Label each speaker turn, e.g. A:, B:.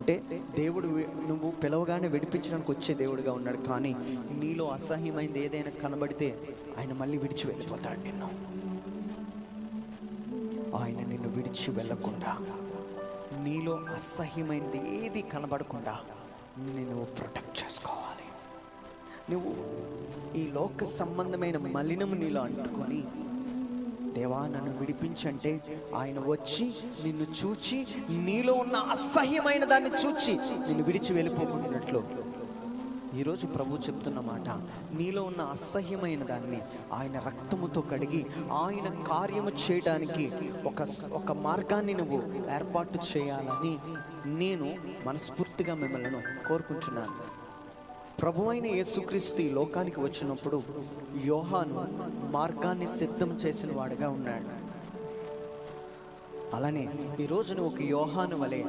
A: అంటే దేవుడు నువ్వు పిలవగానే విడిపించడానికి వచ్చే దేవుడిగా ఉన్నాడు. కానీ నీలో అసహ్యమైంది ఏదైనా కనబడితే ఆయన మళ్ళీ విడిచి వెళ్ళిపోతాడు నిన్ను. ఆయన నిన్ను విడిచి వెళ్ళకుండా నీలో అసహ్యమైనది ఏది కనబడకుండా నేను ప్రొటెక్ట్ చేసుకోవాలి. నువ్వు ఈ లోక సంబంధమైన మలినము నీలో అంటుకొని దేవా నన్ను విడిపించంటే ఆయన వచ్చి నిన్ను చూచి నీలో ఉన్న అసహ్యమైన దాన్ని చూచి నిన్ను విడిచి వెళ్ళిపోకున్నట్లు ఈరోజు ప్రభు చెప్తున్న మాట నీలో ఉన్న అసహ్యమైన దాన్ని ఆయన రక్తముతో కడిగి ఆయన కార్యము చేయడానికి ఒక ఒక మార్గాన్ని నువ్వు ఏర్పాటు చేయాలని నేను మనస్ఫూర్తిగా మిమ్మల్ని కోరుకుంటున్నాను. ప్రభువైన యేసుక్రీస్తు ఈ లోకానికి వచ్చినప్పుడు యోహాను మార్గాన్ని సిద్ధం చేసిన వాడుగా ఉన్నాడు. అలానే ఈరోజు నువ్వు ఒక యోహాను వలె